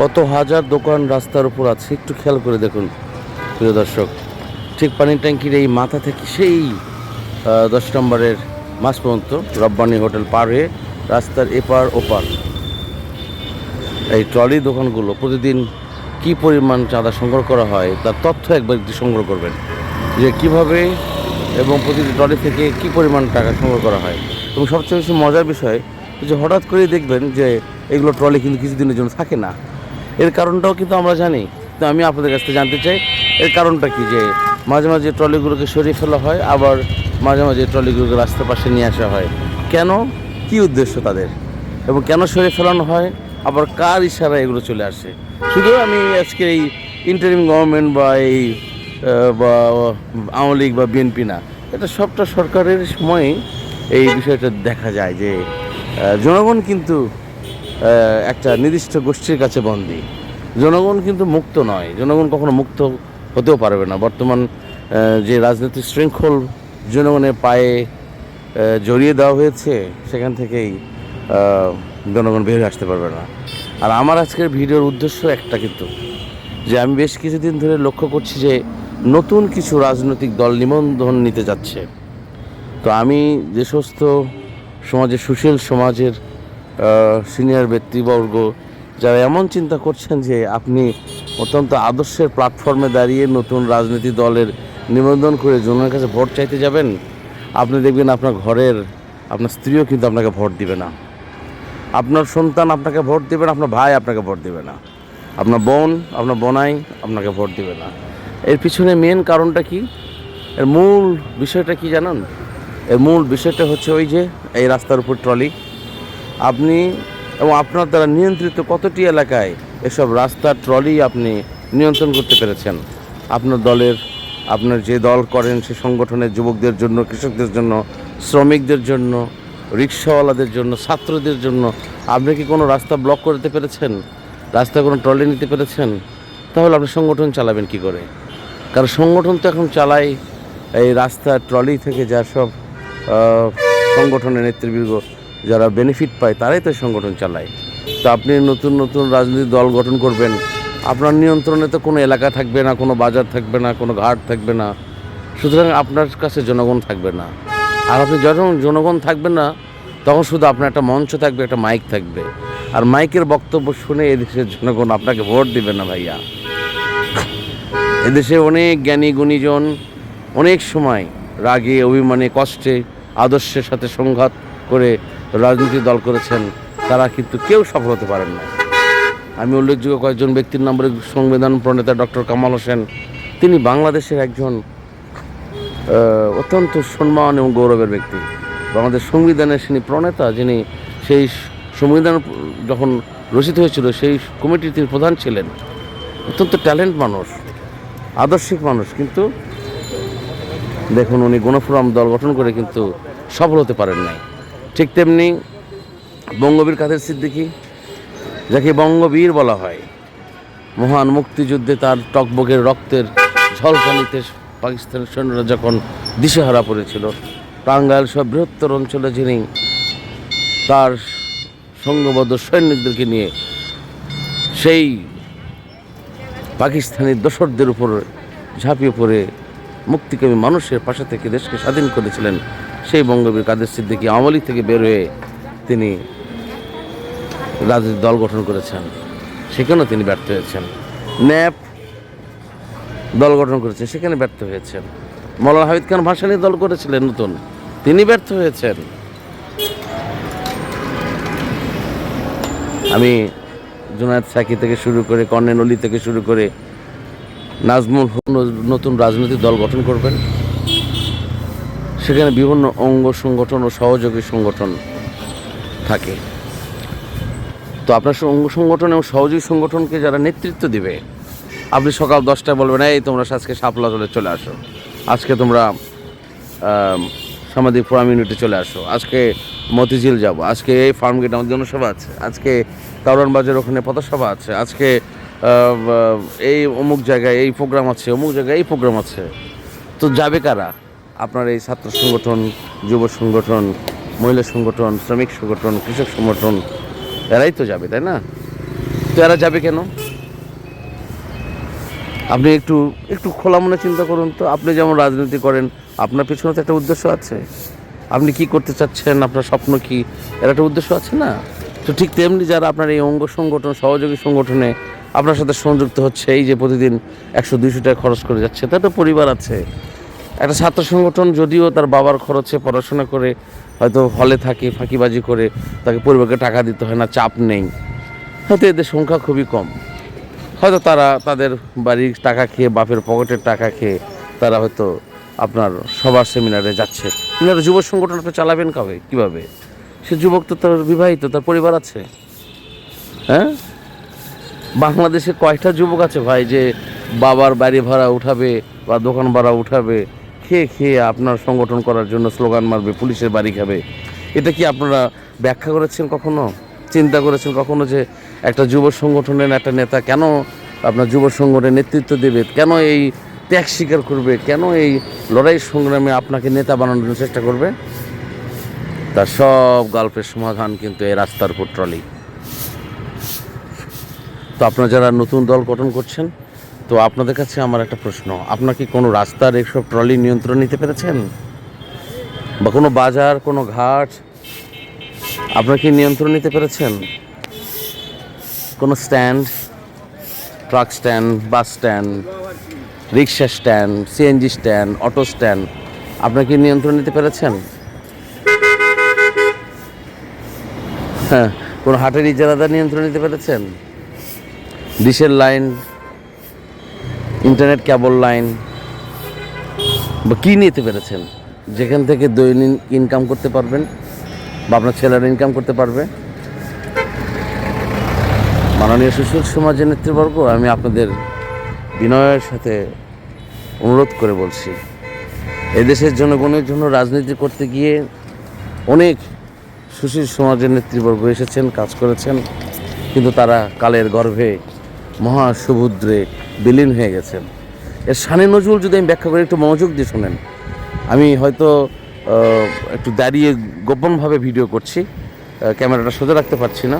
কত হাজার দোকান রাস্তার উপর আছে, একটু খেয়াল করে দেখুন, প্রিয় দর্শক। ঠিক পানির ট্যাঙ্কির এই মাথা থেকে সেই দশ নম্বরের মাস পর্যন্ত রব্বানি হোটেল পার হয়ে রাস্তার এপার ওপার এই ট্রলি দোকানগুলো প্রতিদিন কি পরিমাণ চাঁদা সংগ্রহ করা হয়, তার তথ্য একবার একটু সংগ্রহ করবেন। যে কীভাবে এবং প্রতিটি ট্রলি থেকে কি পরিমাণ টাকা সংগ্রহ করা হয়। এবং সবচেয়ে বেশি মজার বিষয়, যে হঠাৎ করেই দেখবেন যে এগুলো ট্রলি কিন্তু কিছুদিনের জন্য থাকে না। এর কারণটাও কিন্তু আমরা জানি। তো আমি আপনাদের কাছ থেকে জানতে চাই, এর কারণটা কি যে মাঝে মাঝে ট্রলিগুলোকে সরিয়ে ফেলা হয়, আবার মাঝে মাঝে ট্রলিগুলোকে রাস্তার পাশে নিয়ে আসা হয়। কেন? কি উদ্দেশ্য তাদের? এবং কেন সরিয়ে ফেলানো হয়? আবার কার ইশারা এগুলো চলে আসে? শুধু আমি আজকে এই ইন্টারিম গভর্নমেন্ট বা এই বা আওয়ামী লীগ বা বিএনপি না, এটা সবটা সরকারের সময়ই এই বিষয়টা দেখা যায় যে জনগণ কিন্তু একটা নির্দিষ্ট গোষ্ঠীর কাছে বন্দী। জনগণ কিন্তু মুক্ত নয়। জনগণ কখনো মুক্ত হতেও পারবে না। বর্তমান যে রাজনৈতিক শৃঙ্খল জনগণের পায়ে জড়িয়ে দেওয়া হয়েছে, সেখান থেকেই জনগণ বের আসতে পারবে না। আর আমার আজকের ভিডিওর উদ্দেশ্য একটা কিন্তু, যে আমি বেশ কিছুদিন ধরে লক্ষ্য করছি যে নতুন কিছু রাজনৈতিক দল নিবন্ধন নিতে যাচ্ছে। তো আমি যে সমস্ত সমাজে সুশীল সমাজের সিনিয়র ব্যক্তিবর্গ যারা এমন চিন্তা করছেন যে আপনি অত্যন্ত আদর্শের প্ল্যাটফর্মে দাঁড়িয়ে নতুন রাজনীতি দলের নিবন্ধন করে জনের কাছে ভোট চাইতে যাবেন, আপনি দেখবেন আপনার ঘরের আপনার স্ত্রীও কিন্তু আপনাকে ভোট দিবে না। আপনার সন্তান আপনাকে ভোট দেবে না, আপনার ভাই আপনাকে ভোট দেবে না। আপনার বোন, আপনার বোনাই আপনাকে ভোট দেবে না। এর পিছনে মেন কারণটা কি? এর মূল বিষয়টা কি জানেন? এর মূল বিষয়টা হচ্ছে ওই যে এই রাস্তার উপর ট্রলি আপনি এবং আপনার দ্বারা নিয়ন্ত্রিত কতটি এলাকায় এসব রাস্তার ট্রলি আপনি নিয়ন্ত্রণ করতে পেরেছেন? আপনার দলের, আপনার যে দল করেন সে সংগঠনের যুবকদের জন্য, কৃষকদের জন্য, শ্রমিকদের জন্য, রিক্সাওয়ালাদের জন্য, ছাত্রদের জন্য, আপনি কি কোনো রাস্তা ব্লক করতে পেরেছেন? রাস্তায় কোনো ট্রলি নিতে পেরেছেন? তাহলে আপনি সংগঠন চালাবেন কি করে? কারণ সংগঠন তো এখন চালায়, এই রাস্তা ট্রলি থেকে যা সব সংগঠনের নেতৃবৃন্দ যারা বেনিফিট পায় তারাই তো সংগঠন চালায়। তো আপনি নতুন নতুন রাজনৈতিক দল গঠন করবেন, আপনার নিয়ন্ত্রণে তো কোনো এলাকা থাকবে না, কোনো বাজার থাকবে না, কোনো ঘাট থাকবে না। সুতরাং আপনার কাছে জনগণ থাকবে না। আর আপনি যখন জনগণ থাকবে না, তখন শুধু আপনার একটা মঞ্চ থাকবে, একটা মাইক থাকবে। আর মাইকের বক্তব্য শুনে এদেশের জনগণ আপনাকে ভোট দিবে না ভাইয়া। এদেশে অনেক জ্ঞানী গুণীজন, অনেক সময় রাগে, অভিমানে, কষ্টে, আদর্শের সাথে সংঘাত করে রাজনীতি দল করেছেন, তারা কিন্তু কেউ সফল হতে পারেন না। আমি উল্লেখযোগ্য কয়েকজন ব্যক্তির নাম বলি সংবিধান প্রণেতা ডক্টর কামাল হোসেন। তিনি বাংলাদেশের একজন অত্যন্ত সম্মান এবং গৌরবের ব্যক্তি। আমাদের সংবিধানের তিনি প্রণেতা, যিনি সেই সংবিধান যখন রচিত হয়েছিল, সেই কমিটির তিনি প্রধান ছিলেন। অত্যন্ত ট্যালেন্ট মানুষ, আদর্শিক মানুষ, কিন্তু দেখুন উনি গণফোরাম দল গঠন করে কিন্তু সফল হতে পারেন নাই। ঠিক তেমনি বঙ্গবীর কাদের সিদ্দিকী, যাকে বঙ্গবীর বলা হয়। মহান মুক্তিযুদ্ধে তার টকবগের রক্তের ঝলকানিতে পাকিস্তানের সৈন্যরা যখন দিশেহারা পড়েছিল, টাঙ্গাইল সব বৃহত্তর অঞ্চলে যিনি তার সঙ্গবদ্ধ সৈনিকদেরকে নিয়ে সেই পাকিস্তানি দোসরদের উপর ঝাঁপিয়ে পড়ে মুক্তিকামী মানুষের পাশে থেকে দেশকে স্বাধীন করেছিলেন সেই বঙ্গবীর কাদের সিদ্দিকী আওয়ামী থেকে বের হয়ে তিনি রাজনৈতিক দল গঠন করেছেন, সেখানেও তিনি ব্যর্থ হয়েছেন। ন্যাপ দল গঠন করেছেন, সেখানে ব্যর্থ হয়েছেন। মৌলানা হাবিদ খান ভাসানী দল করেছিলেন নতুন, তিনি ব্যর্থ হয়েছেন। আমি জুনায়দ সাকি থেকে শুরু করে, কর্নেল অলি থেকে শুরু করে, নাজমুল নতুন রাজনৈতিক দল গঠন করবেন। সেখানে বিভিন্ন অঙ্গ সংগঠন ও সহযোগী সংগঠন থাকে। তো আপনার অঙ্গ সংগঠন এবং সহযোগী সংগঠনকে যারা নেতৃত্ব দিবে, আপনি সকাল দশটায় বলবেন, এই তোমরা আজকে শাপলা চলে চলে আসো। আজকে তোমরা সামাজিক ফোরাম ইউনিটে চলে আসো। আজকে মতিঝিল যাব। আজকে এই ফার্ম গেট আমাদের জনসভা আছে। আজকে কারণ বাজার ওখানে পথসভা আছে। আজকে এই অমুক জায়গায় এই প্রোগ্রাম আছে, অমুক জায়গায় এই প্রোগ্রাম আছে। তো যাবে কারা? আপনার এই ছাত্র সংগঠন, যুব সংগঠন, মহিলা সংগঠন, শ্রমিক সংগঠন, কৃষক সংগঠন, এরাই তো যাবে, তাই না? তো এরা যাবে কেন? আপনি একটু একটু খোলা মনে চিন্তা করুন তো। আপনি যেমন রাজনীতি করেন, আপনার পেছনে তো একটা উদ্দেশ্য আছে। আপনি কি করতে চাচ্ছেন? আপনার স্বপ্ন কি? এর একটা উদ্দেশ্য আছে না? তো ঠিক তেমনি যারা আপনার এই অঙ্গ সংগঠন, সহযোগী সংগঠনে আপনার সাথে সংযুক্ত হচ্ছে, এই যে প্রতিদিন একশো, দুইশো টাকা খরচ করে যাচ্ছে তার তো পরিবার আছে। একটা ছাত্র সংগঠন যদিও তার বাবার খরচে পড়াশোনা করে হয়তো হলে থাকে, ফাঁকিবাজি করে, তাকে পরিবারকে টাকা দিতে হয় না, চাপ নেই। হয়তো এদের সংখ্যা খুবই কম। হয়তো তারা তাদের বাড়ির টাকা খেয়ে, বাপের পকেটের টাকা খেয়ে তারা হয়তো আপনার সবার সেমিনারে যাচ্ছে। কিন্তু যুব সংগঠন আপনি চালাবেন কবে কীভাবে? সে যুবক তো তার বিবাহিত, তার পরিবার আছে। হ্যাঁ? বাংলাদেশে কয়টা যুবক আছে ভাই যে বাবার বাড়ি ভাড়া উঠাবে বা দোকান ভাড়া উঠাবে? খেয়ে খেয়ে আপনার সংগঠন করার জন্য স্লোগান মারবে, পুলিশের বাড়ি খাবে। এটা কি আপনারা ব্যাখ্যা করেছেন কখনো? চিন্তা করেছেন কখনো যে একটা যুব সংগঠনের একটা নেতা কেন আপনার যুব সংগঠনের নেতৃত্ব দেবে? কেন এই ত্যাগ স্বীকার করবে? কেন এই লড়াই সংগ্রামে আপনাকে নেতা বানানোর চেষ্টা করবে? তার সব গল্পের সমাধান কিন্তু এই রাস্তার উপর ট্রলি। তো আপনারা যারা নতুন দল গঠন করছেন তো আপনাদের কাছে আমার একটা প্রশ্ন। আপনার কি কোনো রাস্তার এইসব ট্রলি নিয়ন্ত্রণ নিতে পেরেছেন? বা কোনো বাজার, কোনো ঘাট, আপনার কি নিয়ন্ত্রণ নিতে পেরেছেন? কোনো stand, truck stand, bus stand, rickshaw stand CNG stand, auto stand, আপনার কি নিয়ন্ত্রণ নিতে পেরেছেন? হ্যাঁ কোনো হাটের ইজারাদার নিয়ন্ত্রণ নিতে পেরেছেন? ডিশের লাইন ইন্টারনেট কেবল লাইন। বা কী নিতে পেরেছেন? যেখান থেকে দৈনিক ইনকাম করতে পারবেন বা আপনার ছেলেরা ইনকাম করতে পারবে। মাননীয় সুশীল সমাজের নেতৃবর্গ, আমি আপনাদের বিনয়ের সাথে অনুরোধ করে বলছি, এদেশের জনগণের জন্য রাজনীতি করতে গিয়ে অনেক সুশীল সমাজের নেতৃবর্গ এসেছেন, কাজ করেছেন, কিন্তু তারা কালের গর্ভে মহাসমুদ্রে বিলীন হয়ে গেছেন এর শানে নজরুল যদি আমি ব্যাখ্যা করি একটু মনোযোগ দিয়ে শোনেন, আমি হয়তো একটু দাঁড়িয়ে গোপনভাবে ভিডিও করছি ক্যামেরাটা সোজা রাখতে পারছি না,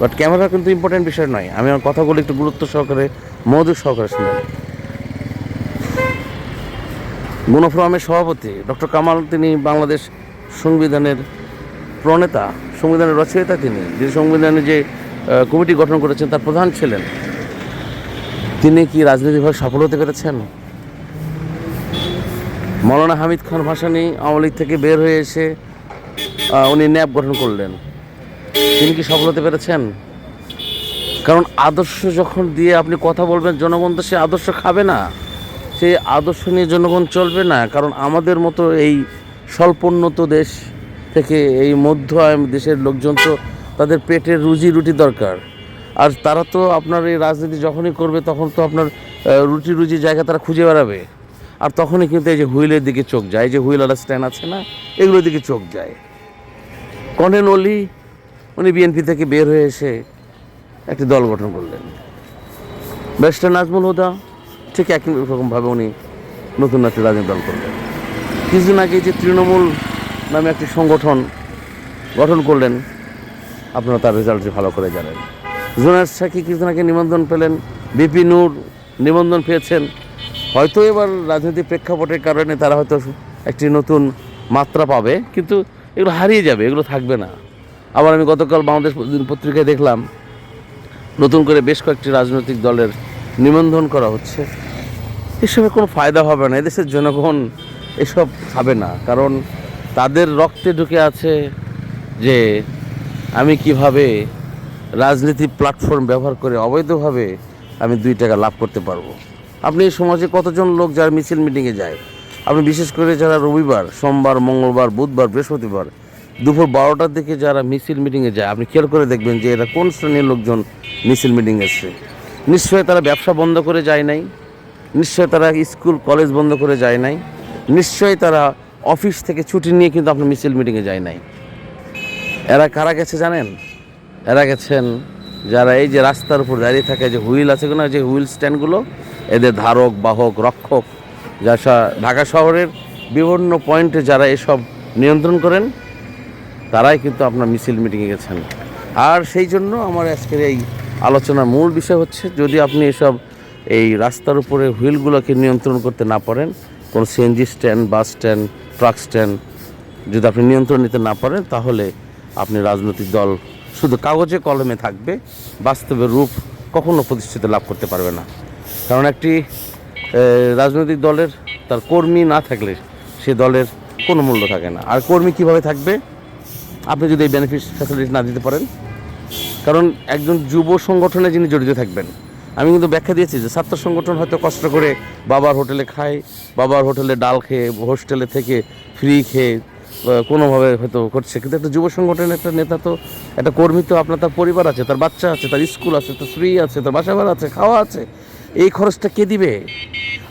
বাট ক্যামেরা কিন্তু ইম্পর্টেন্ট বিষয় নয়। আমি আমার কথাগুলো একটু গুরুত্ব সহকারে, মনোযোগ সহকারে শুনেন। গুণফোরামের সভাপতি ডক্টর কামাল, তিনি বাংলাদেশ সংবিধানের প্রণেতা, সংবিধানের রচয়িতা তিনি। যে সংবিধানে যে কমিটি গঠন করেছেন, তার প্রধান ছিলেন তিনি কি রাজনৈতিকভাবে সফল হতে পেরেছেন? মৌলানা হামিদ খান ভাসানি আওয়ামী লীগ থেকে বের হয়ে এসে উনি ন্যাপ গঠন করলেন। তিনি কি সফল হতে পেরেছেন? কারণ আদর্শ যখন দিয়ে আপনি কথা বলবেন, জনগণ তো সে আদর্শ খাবে না। সেই আদর্শ নিয়ে জনগণ চলবে না। কারণ আমাদের মতো এই স্বল্পোন্নত দেশ থেকে এই মধ্য দেশের লোকজন তো তাদের পেটের রুজি রুটি দরকার। আর তারা তো আপনার এই রাজনীতি যখনই করবে, তখন তো আপনার রুটি রুজি জায়গা তারা খুঁজে বেড়াবে। আর তখনই কিন্তু এই যে হুইলের দিকে চোখ যায় যে হুইলওয়ালা স্ট্যান্ড আছে না, এগুলোর দিকে চোখ যায়। কনেন অলি উনি বিএনপি থেকে বের হয়ে এসে একটি দল গঠন করলেন। ব্যারিস্টার নাজমুল হুদা, ঠিক একই রকমভাবে উনি নতুন একটি রাজনীতি দল করলেন। কিছুদিন আগে যে তৃণমূল নামে একটি সংগঠন গঠন করলেন, আপনারা তার রেজাল্ট ভালো করে জানেন। জোনাস সাকি কৃষ্ণাকে নিমন্ত্রণ পেলেন, বিপি নূর নিবন্ধন পেয়েছেন। হয়তো এবার রাজনৈতিক প্রেক্ষাপটের কারণে তারা হয়তো একটি নতুন মাত্রা পাবে, কিন্তু এগুলো হারিয়ে যাবে, এগুলো থাকবে না। আবার আমি গতকাল বাংলাদেশ পত্রিকায় দেখলাম, নতুন করে বেশ কয়েকটি রাজনৈতিক দলের নিবন্ধন করা হচ্ছে। এসবে কোনো ফায়দা হবে না, এদেশের জনগণ এসব খাবে না, কারণ তাদের রক্তে ঢুকে আছে যে আমি কীভাবে রাজনীতি প্ল্যাটফর্ম ব্যবহার করে অবৈধভাবে আমি দুই টাকা লাভ করতে পারব। আপনি এই সমাজে কতজন লোক যারা মিছিল মিটিংয়ে যায়? আপনি বিশেষ করে যারা রবিবার, সোমবার, মঙ্গলবার, বুধবার, বৃহস্পতিবার, দুপুর বারোটার দিকে যারা মিছিল মিটিংয়ে যায়, আপনি খেয়াল করে দেখবেন যে এরা কোন শ্রেণির লোকজন মিছিল মিটিং এসছে। নিশ্চয়ই তারা ব্যবসা বন্ধ করে যায় নাই। নিশ্চয়ই তারা স্কুল, কলেজ বন্ধ করে যায় নাই। নিশ্চয়ই তারা অফিস থেকে ছুটি নিয়ে কিন্তু আপনার মিছিল মিটিংয়ে যায় নাই। এরা কারা গেছে জানেন? এরা গেছেন যারা এই যে রাস্তার উপর দাঁড়িয়ে থাকে, যে হুইল আছে না যে হুইল স্ট্যান্ডগুলো, এদের ধারক, বাহক, রক্ষক, যা ঢাকা শহরের বিভিন্ন পয়েন্টে যারা এসব নিয়ন্ত্রণ করেন, তারাই কিন্তু আপনার মিছিল মিটিংয়ে গেছেন। আর সেই জন্য আমার আজকের এই আলোচনার মূল বিষয় হচ্ছে, যদি আপনি এসব এই রাস্তার উপরে হুইলগুলোকে নিয়ন্ত্রণ করতে না পারেন, কোনো CNG stand, bus stand, truck stand যদি আপনি নিয়ন্ত্রণ নিতে না পারেন, তাহলে আপনি রাজনৈতিক দল শুধু কাগজে কলমে থাকবে, বাস্তবে রূপ কখনো প্রতিষ্ঠিত লাভ করতে পারবে না। কারণ একটি রাজনৈতিক দলের তার কর্মী না থাকলে সে দলের কোনো মূল্য থাকে না। আর কর্মী কীভাবে থাকবে? আপনি যদি এই বেনিফিট ফ্যাসিলিটি না দিতে পারেন। কারণ একজন যুব সংগঠনে যিনি জড়িত থাকবেন, আমি কিন্তু ব্যাখ্যা দিয়েছি যে ছাত্র সংগঠন হয়তো কষ্ট করে বাবার হোটেলে খায়, বাবার হোটেলে ডাল খেয়ে, হোস্টেলে থেকে ফ্রি খেয়ে কোনোভাবে হয়তো করছে কিন্তু একটা যুব সংগঠনের একটা নেতা তো, একটা কর্মী তো আপনার তার পরিবার আছে, তার বাচ্চা আছে, তার স্কুল আছে, তার স্ত্রী আছে, তার বাসা ভাড়া আছে, খাওয়া আছে। এই খরচটা কে দিবে?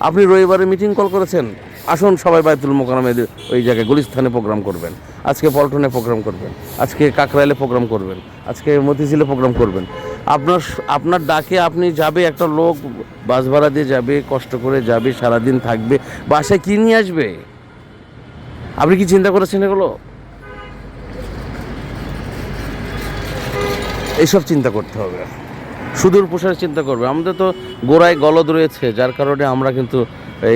আপনি রবিবারে মিটিং কল করেছেন, আসুন সবাই বায়তুল মোকারমে ওই জায়গায় গুলিস্থানে প্রোগ্রাম করবেন। আজকে পল্টনে প্রোগ্রাম করবেন, আজকে কাকরাইলে প্রোগ্রাম করবেন, আজকে মতিঝিলে প্রোগ্রাম করবেন। আপনার আপনার ডাকে আপনি যাবে, একটা লোক বাস ভাড়া দিয়ে যাবে, কষ্ট করে যাবে, সারাদিন থাকবে, বাসায় কি নিয়ে আসবে? আপনি কি চিন্তা করেছেন এগুলো? এইসব চিন্তা করতে হবে। সুদূর প্রসারের চিন্তা করবে। আমাদের তো গোড়ায় গলদ রয়েছে, যার কারণে আমরা কিন্তু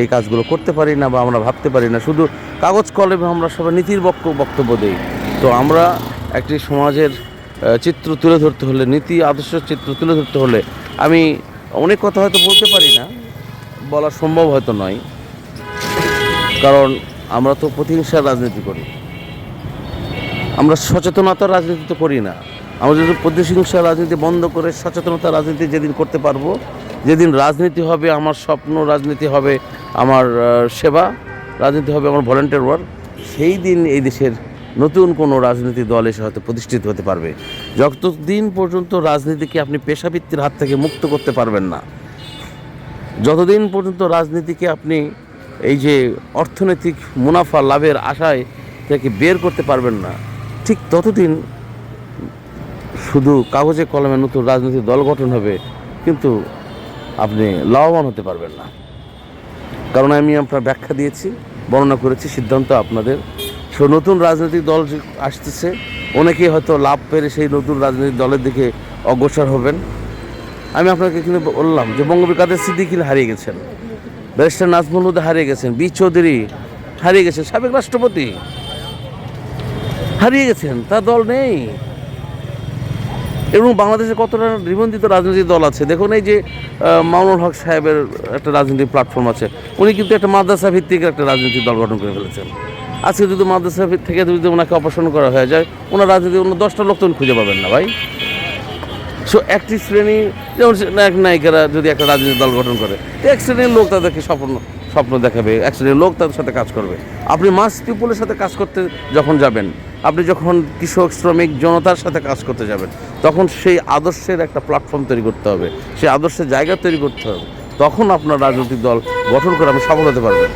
এই কাজগুলো করতে পারি না বা আমরা ভাবতে পারি না। শুধু কাগজ কলমে আমরা সবাই নীতির বক্তব্য দিই। তো আমরা একটি সমাজের চিত্র তুলে ধরতে হলে, নীতি, আদর্শ চিত্র তুলে ধরতে হলে আমি অনেক কথা হয়তো বলতে পারি না, বলা সম্ভব হয়তো নয়। কারণ আমরা তো প্রতিহিংসার রাজনীতি করি। আমরা সচেতনতার রাজনীতি তো করি না। আমরা যদি প্রতিহিংসা রাজনীতি বন্ধ করে সচেতনতা রাজনীতি যেদিন করতে পারব, যেদিন রাজনীতি হবে, আমার স্বপ্ন রাজনীতি হবে, আমার সেবা রাজনীতি হবে, আমার ভলেন্টিয়ার ওয়ার্ক সেই দিন এই দেশের নতুন কোনো রাজনীতি দল এসে হয়তো প্রতিষ্ঠিত হতে পারবে। যতদিন পর্যন্ত রাজনীতিকে আপনি পেশাবৃত্তির হাত থেকে মুক্ত করতে পারবেন না, যতদিন পর্যন্ত রাজনীতিকে আপনি এই যে অর্থনৈতিক মুনাফা লাভের আশায় তাকে বের করতে পারবেন না। ঠিক ততদিন শুধু কাগজে কলমে নতুন রাজনৈতিক দল গঠন হবে, কিন্তু আপনি লাভবান হতে পারবেন না। কারণ আমি আপনার ব্যাখ্যা দিয়েছি, বর্ণনা করেছি, সিদ্ধান্ত আপনাদের। সো নতুন রাজনৈতিক দল আসতেছে, অনেকেই হয়তো লাভ পেরে সেই নতুন রাজনৈতিক দলের দিকে অগ্রসর হবেন। আমি আপনাকে কিন্তু বললাম যে বঙ্গবীর কাদের সিদ্দিকিল হারিয়ে গেছেন। ব্যারিস্টার নাজমুল হুদা হারিয়ে গেছেন, বি চৌধুরী হারিয়ে গেছেন, সাবেক রাষ্ট্রপতি হারিয়ে গেছেন, তার দল নেই। এবং বাংলাদেশে কতটা নিবন্ধিত রাজনৈতিক দল আছে? দেখুন এই যে মামুনুল হক সাহেবের একটা রাজনৈতিক প্ল্যাটফর্ম আছে। উনি কিন্তু একটা মাদ্রাসা ভিত্তিক একটা রাজনৈতিক দল গঠন করে ফেলেছেন। আজকে যদি মাদ্রাসা থেকে যদি ওনাকে অপসারণ করা হয়ে যায়, ওনার রাজনীতি অন্য দশটা লোক তো খুঁজে পাবেন না ভাই। সো একটি শ্রেণি, যেমন এক নায়িকারা যদি একটা রাজনৈতিক দল গঠন করে এক শ্রেণির লোক তাদেরকে স্বপ্ন স্বপ্ন দেখাবে, এক শ্রেণির লোক তাদের সাথে কাজ করবে। আপনি মাস পিপুলের সাথে কাজ করতে যখন যাবেন, আপনি যখন কৃষক, শ্রমিক, জনতার সাথে কাজ করতে যাবেন, তখন সেই আদর্শের একটা প্ল্যাটফর্ম তৈরি করতে হবে, সেই আদর্শের জায়গা তৈরি করতে হবে। তখন আপনার রাজনৈতিক দল গঠন করে আপনি সফল হতে পারবেন।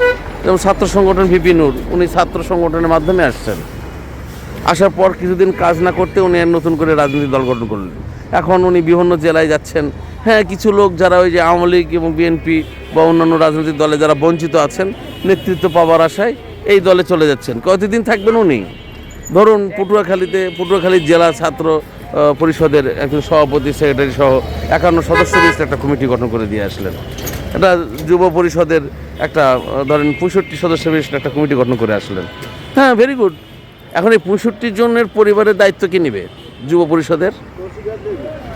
যেমন ছাত্র সংগঠন ভিপি নূর, উনি ছাত্র সংগঠনের মাধ্যমে আসছেন। আসার পর কিছুদিন কাজ না করতে উনি নতুন করে রাজনৈতিক দল গঠন করলেন। এখন উনি বিভিন্ন জেলায় যাচ্ছেন। হ্যাঁ কিছু লোক যারা ওই যে আওয়ামী লীগ এবং বিএনপি বা অন্যান্য রাজনৈতিক দলে যারা বঞ্চিত আছেন, নেতৃত্ব পাওয়ার আশায় এই দলে চলে যাচ্ছেন। কতদিন থাকবেন উনি? ধরুন পটুয়াখালীতে, পটুয়াখালী জেলা ছাত্র পরিষদের একজন সভাপতি, সেক্রেটারি সহ একান্ন সদস্য বিশিষ্ট একটা কমিটি গঠন করে দিয়ে আসলেন। এটা যুব পরিষদের একটা ধরেন পঁয়ষট্টি সদস্য বিশিষ্ট একটা কমিটি গঠন করে আসলেন। হ্যাঁ ভেরি গুড এখন এই পঁয়ষট্টি জনের পরিবারের দায়িত্ব কে নেবে? যুব পরিষদের?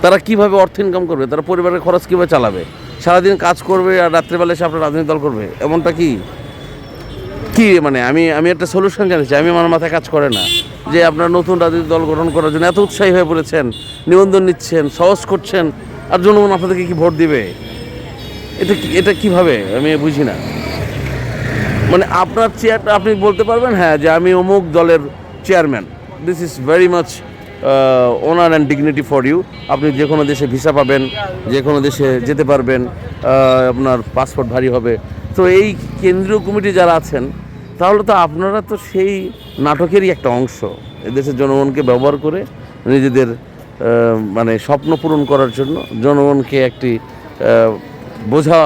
তারা কীভাবে অর্থ ইনকাম করবে? তারা পরিবারের খরচ কীভাবে চালাবে? সারাদিন কাজ করবে আর রাত্রেবেলা এসে আপনার রাজনৈতিক দল করবে? এমনটা কি? কি মানে আমি আমি একটা সলিউশন জানিছি আমি আমার মাথায় কাজ করে না যে আপনার নতুন রাজনৈতিক দল গঠন করার জন্য এত উৎসাহী হয়ে পড়েছেন, নিবন্ধন নিচ্ছেন, সহজ করছেন, আর জনগণ আপনাদেরকে কি ভোট দিবে? এটা এটা কীভাবে? আমি বুঝি না। মানে আপনার চেয়ারটা আপনি বলতে পারবেন হ্যাঁ যে আমি অমুক দলের chairman this is very much honour and dignity for you আপনি যে কোনো দেশে ভিসা পাবেন, যে কোনো দেশে যেতে পারবেন আপনার পাসপোর্ট ভারী হবে। তো এই কেন্দ্রীয় কমিটি যারা আছেন, তাহলে তো আপনারা তো সেই নাটকেরই একটা অংশ। এদেশের জনগণকে ব্যবহার করে নিজেদের মানে স্বপ্ন পূরণ করার জন্য জনগণকে একটি বোঝা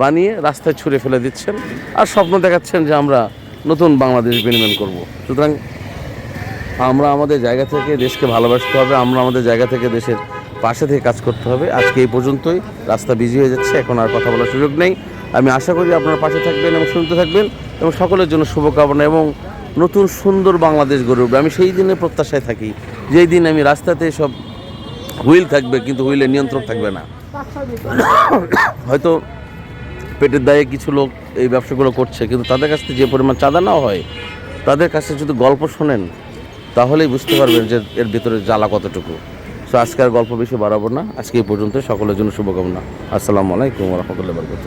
বানিয়ে রাস্তায় ছুঁড়ে ফেলে দিচ্ছেন। আর স্বপ্ন দেখাচ্ছেন যে আমরা নতুন বাংলাদেশ বিনিময় করব। সুতরাং আমরা আমাদের জায়গা থেকে দেশকে ভালোবাসতে হবে, আমরা আমাদের জায়গা থেকে দেশের পাশে থেকে কাজ করতে হবে। আজকে এই পর্যন্তই, রাস্তা বিজি হয়ে যাচ্ছে, এখন আর কথা বলার সুযোগ নেই। আমি আশা করি আপনারা পাশে থাকবেন এবং শুনতে থাকবেন এবং সকলের জন্য শুভকামনা এবং নতুন সুন্দর বাংলাদেশ গড়ে উঠবে। আমি সেই দিনে প্রত্যাশায় থাকি, যেই দিন আমি রাস্তাতে সব হুইল থাকবে, কিন্তু হুইলের নিয়ন্ত্রণ থাকবে না। হয়তো পেটের দায়ে কিছু লোক এই ব্যবসাগুলো করছে, কিন্তু তাদের কাছ থেকে যে পরিমাণ চাঁদা নেওয়া হয়, তাদের কাছে যদি গল্প শোনেন তাহলেই বুঝতে পারবেন যে এর ভিতরে জ্বালা কতটুকু। সো আজকে আর গল্প বেশি বাড়াবো না। আজকে এই পর্যন্ত সকলের জন্য শুভকামনা। আসসালামু আলাইকুম রহমতুল্লাহ বরকত